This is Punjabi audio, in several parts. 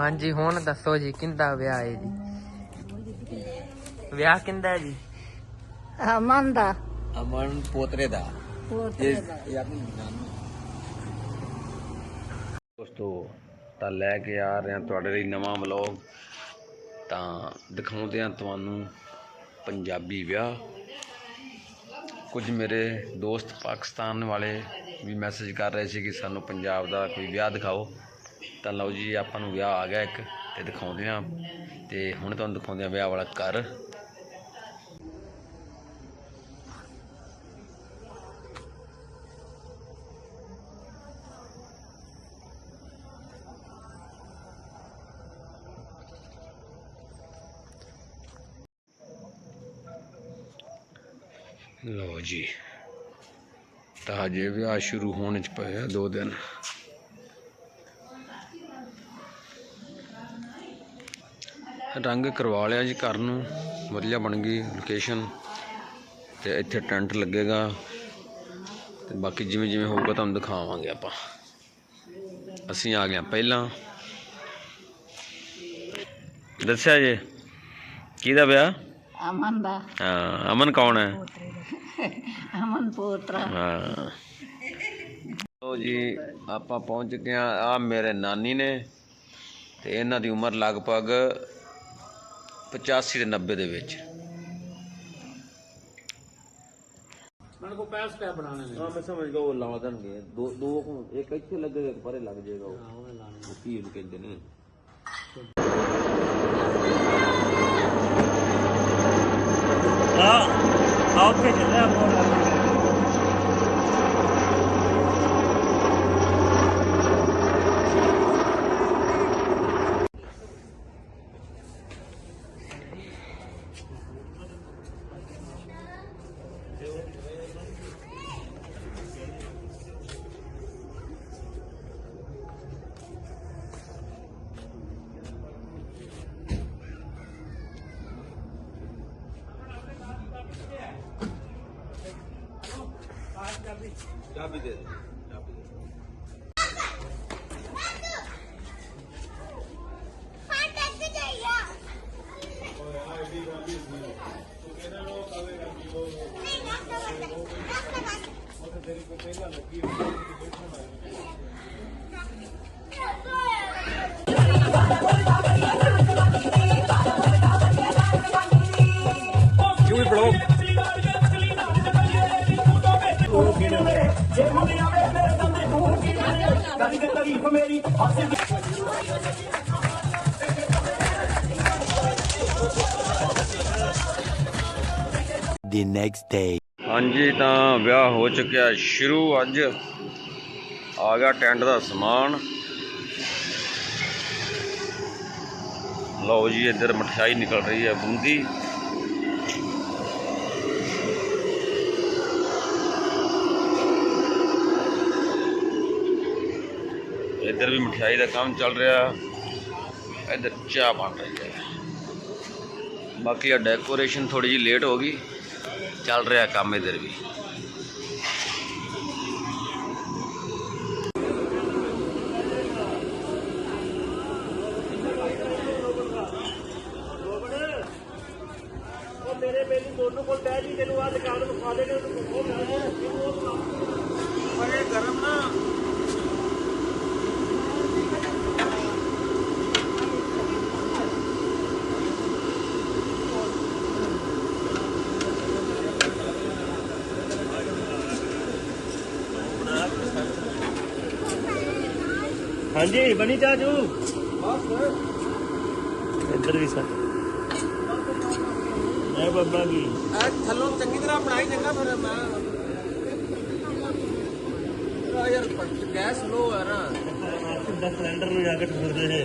ਹਾਂਜੀ ਹੁਣ ਦੱਸੋ ਜੀ ਕਿੰਦਾ ਵਿਆਹ ਹੈ ਜੀ? ਵਿਆਹ ਕਿੰਦਾ ਹੈ ਜੀ? ਅਮਨ ਦਾ। ਅਮਨ ਪੋਤਰੇ ਦਾ। ਪੋਤਰੇ ਦਾ। ਇਹ ਆਪਣੀ ਨਾਨੀ ਦੋਸਤੋ ਤਾਂ ਲੈ ਕੇ ਆ ਰਹੇ ਹਾਂ ਤੁਹਾਡੇ ਲਈ ਨਵਾਂ ਵਲੌਗ। ਤਾਂ ਦਿਖਾਉਂਦੇ ਹਾਂ ਤੁਹਾਨੂੰ ਪੰਜਾਬੀ ਵਿਆਹ। ਕੁਝ ਮੇਰੇ ਦੋਸਤ ਪਾਕਿਸਤਾਨ ਵਾਲੇ ਵੀ ਮੈਸੇਜ ਕਰ ਰਹੇ ਸੀ ਕਿ ਸਾਨੂੰ ਪੰਜਾਬ ਦਾ ਕੋਈ ਵਿਆਹ ਦਿਖਾਓ। ਤਾਂ ਲਓ ਜੀ, ਆਪਾਂ ਨੂੰ ਵਿਆਹ ਆ ਗਿਆ ਇੱਕ ਤੇ ਦਿਖਾਉਂਦੇ ਹਾਂ। ਤੇ ਹੁਣ ਤੁਹਾਨੂੰ ਦਿਖਾਉਂਦੇ ਆ ਵਿਆਹ ਵਾਲਾ ਘਰ। ਲਓ ਜੀ, ਤਾਂ ਜੇ ਵਿਆਹ ਸ਼ੁਰੂ ਹੋਣ ਚ ਪਏ ਆ ਦੋ ਦਿਨ। ਰੰਗ ਕਰਵਾ ਲਿਆ ਜੀ ਘਰ ਨੂੰ। ਵਧੀਆ ਬਣ ਗਈ ਲੋਕੇਸ਼ਨ ਤੇ ਇੱਥੇ ਟੈਂਟ ਲੱਗੇਗਾ। ਤੇ ਬਾਕੀ ਜਿਵੇਂ ਜਿਵੇਂ ਹੋਊਗਾ ਤੁਹਾਨੂੰ ਦਿਖਾਵਾਂਗੇ ਆਪਾਂ। ਅਸੀਂ ਆ ਗਏ ਪਹਿਲਾਂ। ਦੱਸਿਆ ਜੇ? ਕਿਹਦਾ ਵਿਆਹ? ਅਮਨ ਦਾ। ਹਾਂ ਅਮਨ ਕੌਣ ਹੈ? ਅਮਨ ਪੋਤਰਾ। ਹਾਂ। ਲੋ ਜੀ ਆਪਾਂ ਪਹੁੰਚ ਗਏ ਆ ਮੇਰੇ ਨਾਨੀ ਨੇ। ਤੇ ਇਹਨਾਂ ਦੀ ਉਮਰ ਲਗਭਗ 85 ਤੇ 90 ਦੇ ਵਿੱਚ। ਮਨ ਕੋ ਪੈਸ ਪੈ ਬਣਾਣੇ ਨੇ। ਹਾਂ ਮੈਂ ਸਮਝ ਗਿਆ ਉਹ ਲਾ ਦੇਣਗੇ। ਦੋ ਦੋ ਇੱਕ ਇੱਥੇ ਲੱਗੇਗਾ ਇੱਕ ਪਰੇ ਲੱਗ ਜਾਏਗਾ ਉਹ। ਉਹਨੇ ਲਾਣੇ। ਉਹ ਕੀ ਉਹਨੂੰ ਕਹਿੰਦੇ ਨੇ। ਆ ਆਓ ਕੇ ਚੱਲੇ ਆਪਾਂ। चाबी दे दो चाबी दे दो नहीं ਦੇ ਦੇ ਚਾਬੀ ਦੇ the next day. ਹਾਂਜੀ, ਤਾਂ ਵਿਆਹ ਹੋ ਚੁੱਕਿਆ ਸ਼ੁਰੂ ਅੱਜ ਆ ਗਿਆ ਟੈਂਟ ਦਾ ਸਮਾਨ। ਲਓ ਜੀ, ਇੱਧਰ ਮਠਿਆਈ ਨਿਕਲ ਰਹੀ ਹੈ ਬੂੰਦੀ। ਇੱਧਰ ਵੀ ਮਠਿਆਈ ਦਾ ਕੰਮ ਚੱਲ ਰਿਹਾ। ਇੱਧਰ ਚਾਹ ਬਣ ਰਹੀ ਹੈ। ਬਾਕੀ ਆ ਡੈਕੋਰੇਸ਼ਨ ਥੋੜੀ ਜਿਹੀ ਲੇਟ ਹੋ ਗਈ। ਚੱਲ ਰਿਹਾ ਕੰਮ ਇਧਰ ਵੀ। ਹਾਂਜੀ ਬਣੀ ਚਾਜੂ ਇੱਧਰ ਵੀ ਸਰ। ਇਹ ਬੱਬਾ ਕੀ? ਥੱਲੋਂ ਚੰਗੀ ਤਰ੍ਹਾਂ ਬਣਾਈ ਚੰਗਾ ਫਿਰ ਮੈਂ ਯਾਰ ਗੈਸ ਲੋ ਹੈ ਨਾ। ਸਿੱਧਾ ਸਿਲੰਡਰ ਨੂੰ ਜਾ ਕੇ ਠੁਰਦੇ ਨੇ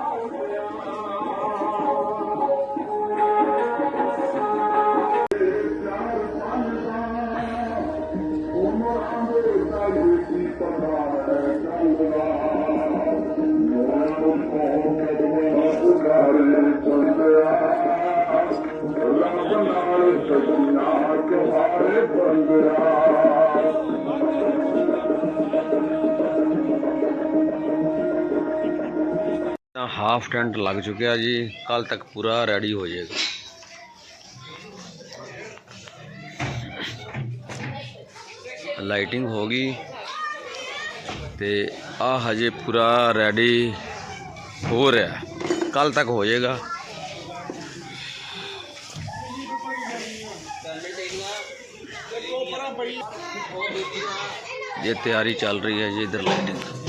ਹਾਫ ਟੈਂਟ ਲੱਗ ਚੁੱਕਿਆ ਜੀ ਕੱਲ ਤੱਕ ਪੂਰਾ ਰੈਡੀ ਹੋ ਜਾਏਗਾ ਲਾਈਟਿੰਗ ਹੋ ਗਈ ਤੇ ਆ ਹਜੇ ਪੂਰਾ ਰੈਡੀ ਹੋ ਰਿਹਾ ਕੱਲ ਤੱਕ ਹੋ ਜਾਏਗਾ ये तैयारी चल रही है जी इधर लाइटिंग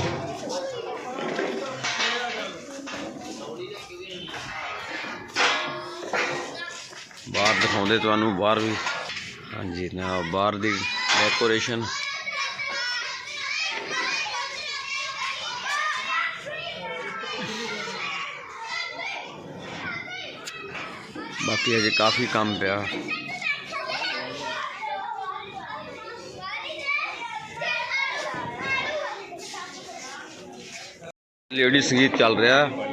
ਦਿਖਾਉਂਦੇ ਤੁਹਾਨੂੰ ਬਾਹਰ ਵੀ। ਹਾਂਜੀ, ਨਾ, ਬਾਹਰ ਦੀ ਡੈਕੋਰੇਸ਼ਨ ਬਾਕੀ ਅਜੇ ਕਾਫੀ ਕੰਮ ਪਿਆ। ਲੇਡੀ ਸੰਗੀਤ ਚੱਲ ਰਿਹਾ।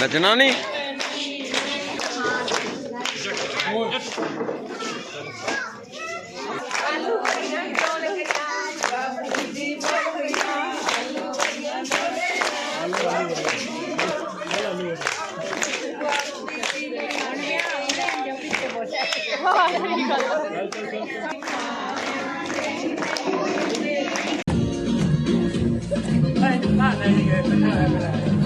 ਨੱਚਣਾ ਨਹੀਂ ਹਾਂਜੀ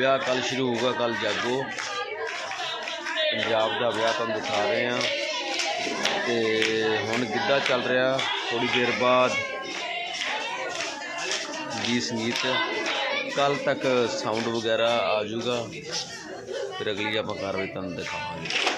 ਵਿਆਹ ਕੱਲ ਸ਼ੁਰੂ ਹੋਊਗਾ ਕੱਲ ਜਾਗੋ। ਪੰਜਾਬ ਦਾ ਵਿਆਹ ਤੁਹਾਨੂੰ ਦਿਖਾ ਰਹੇ ਹਾਂ। ਤੇ ਹੁਣ ਗਿੱਧਾ ਚੱਲ ਰਿਹਾ ਥੋੜੀ ਦੇਰ ਬਾਅਦ ਗੀਤ ਸੰਗੀਤ। ਕੱਲ ਤੱਕ ਸਾਊਂਡ ਵਗੈਰਾ ਆ ਜਾਊਗਾ। ਫਿਰ ਅਗਲੀ ਆਪਾਂ ਕਾਰਵਾਈ ਤੁਹਾਨੂੰ ਦਿਖਾਵਾਂਗੇ।